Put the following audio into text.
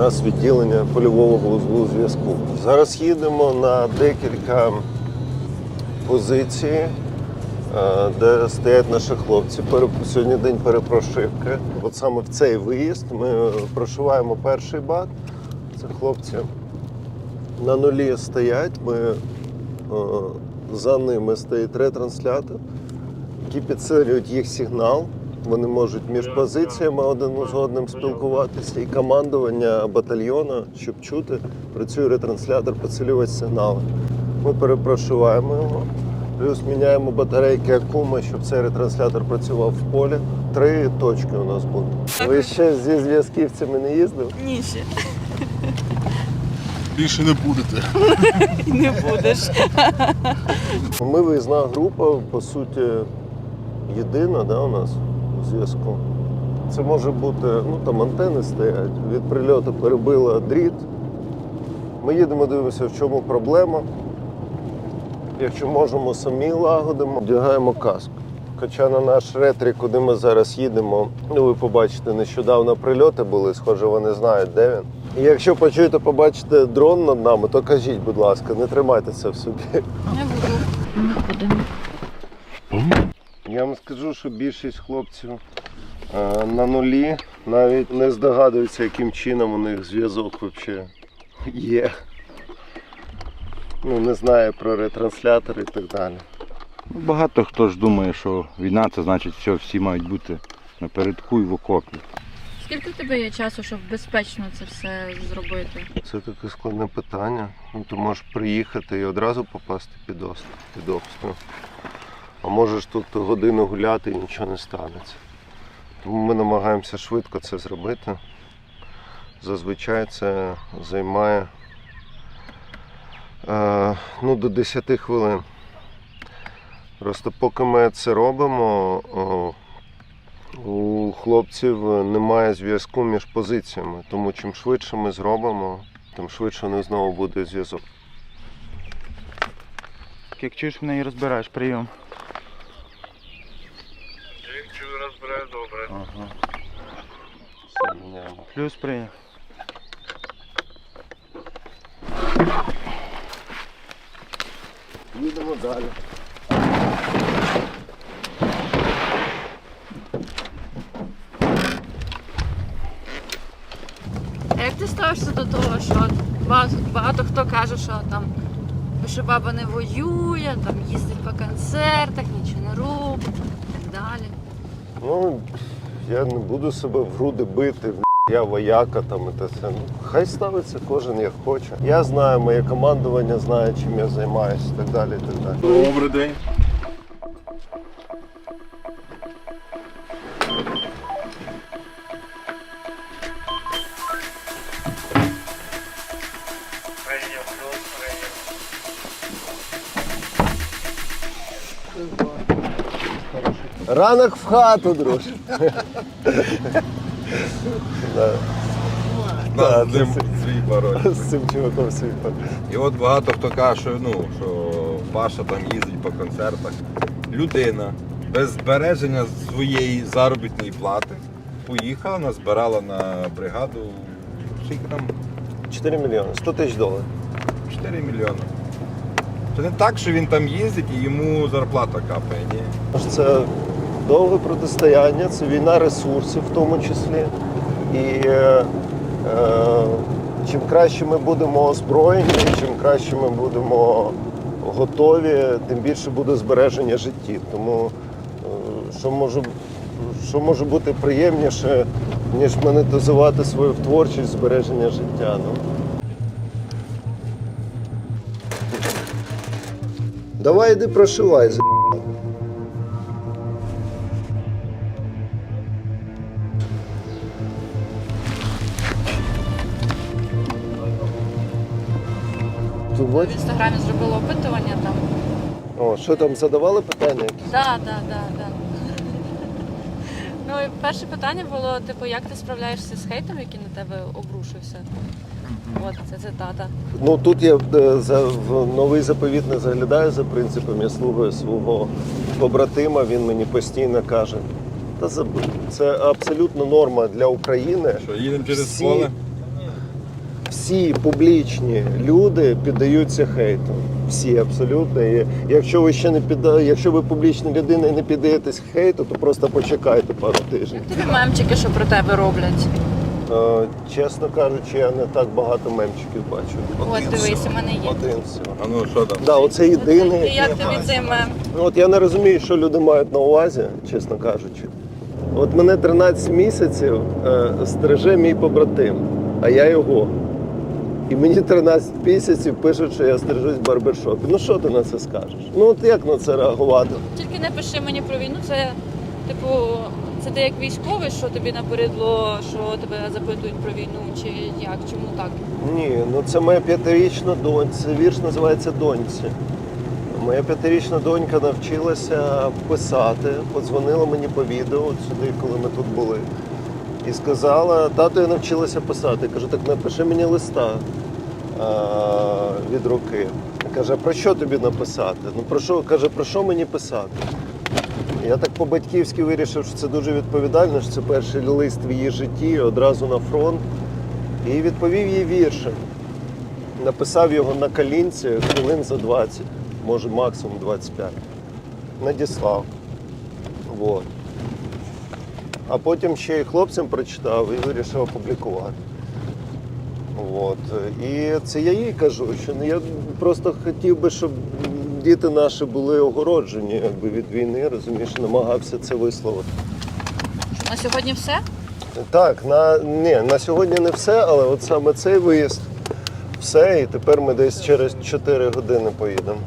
нас відділення польового вузлу зв'язку. Зараз їдемо на декілька позицій, е, де стоять наші хлопці. Сьогодні день перепрошивки. От саме в цей виїзд ми прошиваємо перший бат. Це хлопці на нулі стоять. Ми, е, за ними стоїть ретранслятор, який підсилюють їх сигнал. Вони можуть між позиціями один з одним спілкуватися, і командування батальйону, щоб чути, працює ретранслятор, підсилювати сигнали. Ми перепрошиваємо його, плюс міняємо батарейки Акума, щоб цей ретранслятор працював в полі. Три точки у нас будуть. Ви ще зі зв'язківцями не їздили? Ні, ще Більше не будете. не будеш. Ми виїзна група, по суті, єдина да, у нас зв'язку. Це може бути, ну там антени стоять, від прильоту перебила дріт. Ми їдемо, дивимося, в чому проблема. Якщо можемо, самі лагодимо, вдягаємо каску. Хоча на наш ретрі, куди ми зараз їдемо, ну ви побачите, нещодавно прильоти були, схоже, вони знають, де він. І якщо почуєте, побачите дрон над нами, то кажіть, будь ласка, не тримайте це в собі. Не буду. Не будемо. Я вам скажу, що більшість хлопців е, на нулі навіть не здогадуються, яким чином у них зв'язок взагалі є. Ну, не знає про ретранслятор і так далі. Ну, Багато хто ж думає, що війна це значить, що всі мають бути напередку і в окопі. Скільки в тебе є часу, щоб безпечно це все зробити? Це таке складне питання. Ну, ти можеш приїхати і одразу попасти під, ост- під обстріл. Можеш тут годину гуляти і нічого не станеться. Тому ми намагаємося швидко це зробити. Зазвичай це займає е, ну, до 10 хвилин. Просто поки ми це робимо, о, у хлопців немає зв'язку між позиціями, тому чим швидше ми зробимо, тим швидше у них знову буде зв'язок. Як чуєш мене і розбираєш, прийом. Якщо добре. Ага. Все. Плюс прийом. Їдемо далі. А як ти ставишся до того, що от багато, багато хто каже, що там що баба не воює, там їздить по концертах, нічого не робить і так далі. Ну, я не буду себе в груди бити, я вояка там і те все. Ну, Хай ставиться кожен як хоче. Я знаю, моє командування знає, чим я займаюся і так далі. І так далі. Добрий день. Ранок в хату. Да, Да, з ним все. свій пароль. З цим чуваком свій І от багато хто каже, що, ну, що Паша там їздить по концертах. Людина без збереження своєї заробітної плати поїхала, назбирала на бригаду скільки там 4 мільйони, 100 тисяч доларів. 4 мільйони. Це не так, що він там їздить і йому зарплата капає, ні. Це довге протистояння, це війна ресурсів в тому числі. І е, е, чим краще ми будемо озброєні, чим краще ми будемо готові, тим більше буде збереження життів. Тому е, що може, що може бути приємніше, ніж монетизувати свою творчість збереження життя. Ну. Давай іди прошивай. В інстаграмі зробила опитування там. О, що там задавали питання? Так, так, так, так. Ну, і перше питання було, типу, як ти справляєшся з хейтом, який на тебе обрушився? От, це цитата. Ну тут я е, за в новий заповіт не заглядаю за принципом. Я слухаю свого побратима. Він мені постійно каже: та забудь. Це абсолютно норма для України. Що їдемо через Всі- поле? Всі публічні люди піддаються хейту. Всі абсолютно. І якщо ви ще не підда... якщо ви публічна людина і не піддаєтесь хейту, то просто почекайте пару тижнів. Як тобі мемчики, що про тебе роблять? Е, чесно кажучи, я не так багато мемчиків бачу. От дивись, у мене є. Один всього. А ну що там? Да, оце єдиний. І як тобі цей мем? Ну, От я не розумію, що люди мають на увазі, чесно кажучи. От мене 13 місяців е, стриже мій побратим, а я його. І мені 13 місяців пишуть, що я стрижусь в барбершопі. Ну що ти на це скажеш? Ну от як на це реагувати? Тільки не пиши мені про війну. Це типу, це ти як військовий, що тобі набридло, що тебе запитують про війну, чи як? Чому так? Ні, ну це моя п'ятирічна доньця. Вірш називається Доньці. Моя п'ятирічна донька навчилася писати, подзвонила мені по відео от сюди, коли ми тут були. І сказала, тато, я навчилася писати. Кажу, так напиши мені листа а, від руки. Каже, про що тобі написати? Ну про що каже, про що мені писати? Я так по-батьківськи вирішив, що це дуже відповідально, що це перший лист в її житті, одразу на фронт. І відповів їй віршем. Написав його на калінці хвилин за 20, може максимум 25. Надіслав. Вот. А потім ще й хлопцям прочитав і вирішив опублікувати. От. І це я їй кажу, що ну, я просто хотів би, щоб діти наші були огороджені якби, від війни, розумієш, намагався це висловити. На сьогодні все? Так, на, ні, на сьогодні не все, але от саме цей виїзд все, і тепер ми десь через 4 години поїдемо.